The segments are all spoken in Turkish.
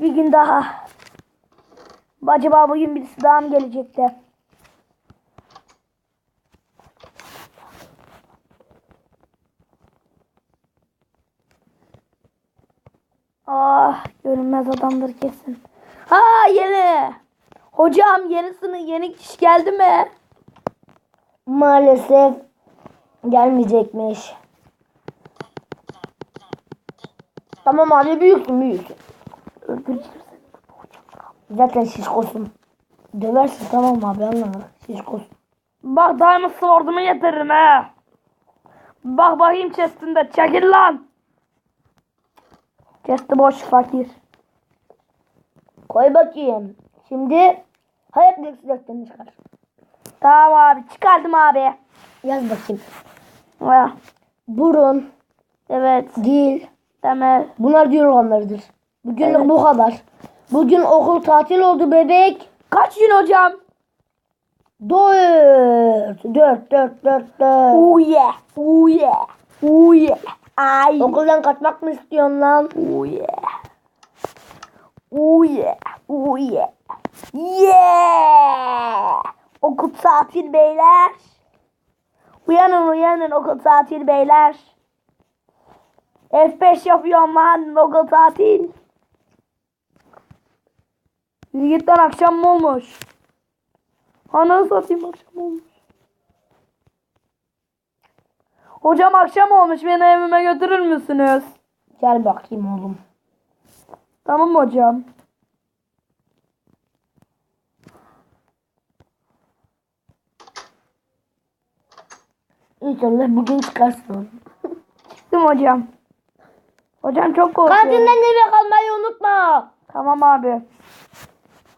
bir gün daha. Acaba bugün birisi daha mı gelecekti? Ah görünmez adamdır kesin. Ha yeni. Hocam yenisini yeni kişi geldi mi? Maalesef gelmeyecekmiş. Tamam abi büyüksün büyüksün. Öldüreceğim Zaten şişkosun. Döversin tamam abi anlamadım. Şişkosun. Bak Diamond Sword'umu getiririm he. Bak bakayım chest'inde. Çekil lan. Chest'i boş fakir. Koy bakayım. Şimdi hayat bilgisayarını çıkar. Tamam abi çıkardım abi. Yaz bakayım. Ha, Burun, Evet. dil. Temel. Bunlar diyor olanlarıdır. Bugünlük Evet. bu kadar. Bugün okul tatil oldu bebek. Kaç gün hocam? Dört. Dört, dört, dört, dört. Oh yeah. Oh yeah. Oh yeah. Ay. Okuldan kaçmak mı istiyorsun lan? Oh yeah. Oh yeah. Oh yeah. Yeah. Okul tatil beyler. Uyanın uyanın okul tatil beyler. F5 yapıyorum lan okul tatil. Yürü git lan akşam mı olmuş? Ananı satayım akşam olmuş. Hocam akşam olmuş beni evime götürür müsünüz? Gel bakayım oğlum. Tamam hocam. İnşallah bugün çıkarsın. Mi hocam? Hocam çok korkuyorum. Kantinden eve kalmayı unutma. Tamam abi.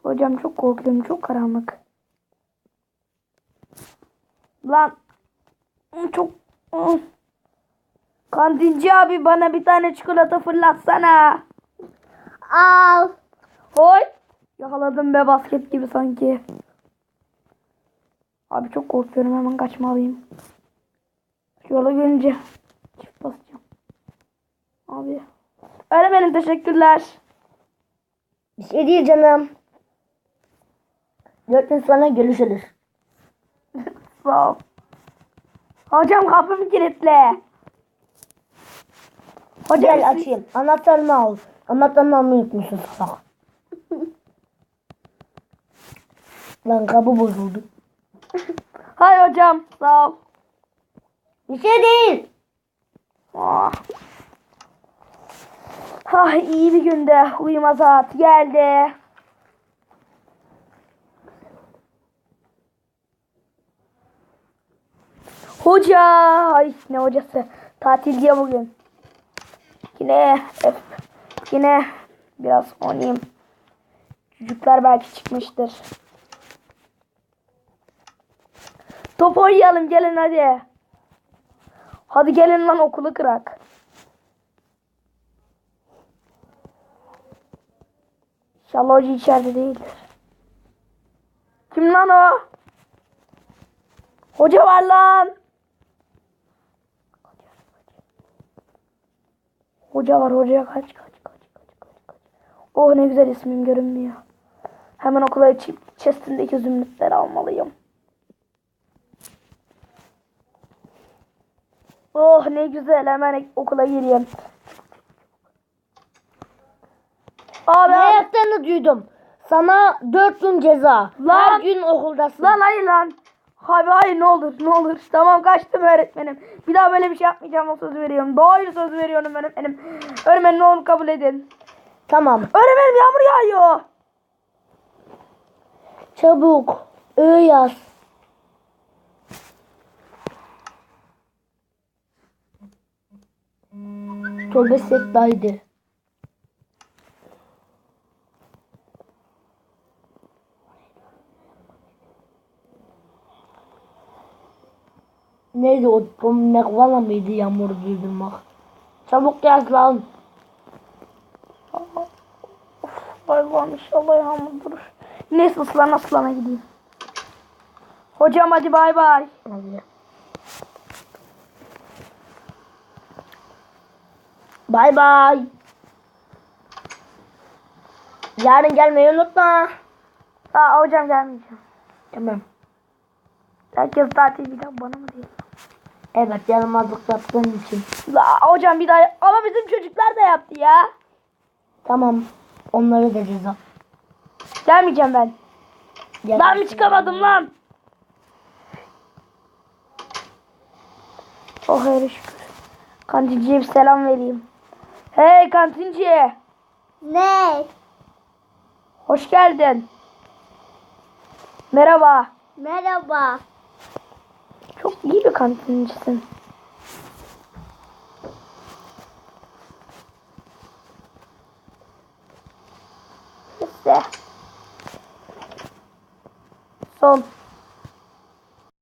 Hocam çok korkuyorum. Çok karanlık. Lan. Çok. Kantinci abi bana bir tane çikolata fırlatsana. Al. Hoy. Yakaladım be basket gibi sanki. Abi çok korkuyorum hemen kaçmalıyım. Yola görünce çift basacağım. Abi. Öğretmenim teşekkürler. Bir şey değil canım. Dört gün sonra görüşürüz. Sağ ol. Hocam kapımı kilitle. Hocam Gel açayım. Anahtarını al. Anahtarını almayı unutmuşsun salak. Lan kapı bozuldu. Hay hocam sağ ol. Bir şey değil. Ah. Ah iyi bir günde uyuma saati geldi. Hoca. Ay ne hocası. Tatil diye bugün. Yine yine biraz oynayayım. Çocuklar belki çıkmıştır. Top oynayalım gelin hadi. Hadi gelin lan okulu kırak. İnşallah hoca içeride değildir. Kim lan o? Hoca var lan. Hoca var hoca kaç kaç kaç kaç kaç kaç. Oh ne güzel ismim görünmüyor. Hemen okula içip chest'indeki zümrütleri almalıyım. Oh ne güzel hemen okula gireyim. Abi, Ne yaptığını duydum. Sana dört gün ceza. Lan. Her gün okuldasın. Lan hayır lan. Abi hayır ne olur ne olur. Tamam kaçtım öğretmenim. Bir daha böyle bir şey yapmayacağım o söz veriyorum. Doğru söz veriyorum öğretmenim. Öğretmenim ne olur kabul edin. Tamam. Öğretmenim yağmur yağıyor. Çabuk. Ö yaz. Tövbe settaydı. Neydi o Tom McValla mıydı yağmur durdurmak? Çabuk yaz lan. Vay vay inşallah yağmur durur. Neyse ıslana ıslana gideyim. Hocam hadi bay bay. Bye bye. Yarın gelmeyi unutma. Aa hocam gelmeyeceğim. Tamam. Herkes tatil bir daha bana mı değil? Evet yaramazlık yaptığın için. La hocam bir daha ama bizim çocuklar da yaptı ya. Tamam. Onları da ceza. Gelmeyeceğim ben. Gel. Ben mi çıkamadım lan? Oh hele şükür. Kantinciye bir selam vereyim. Hey kantinci. Ne? Hoş geldin. Merhaba. Merhaba. İyi bir kantincisin. İşte. Son.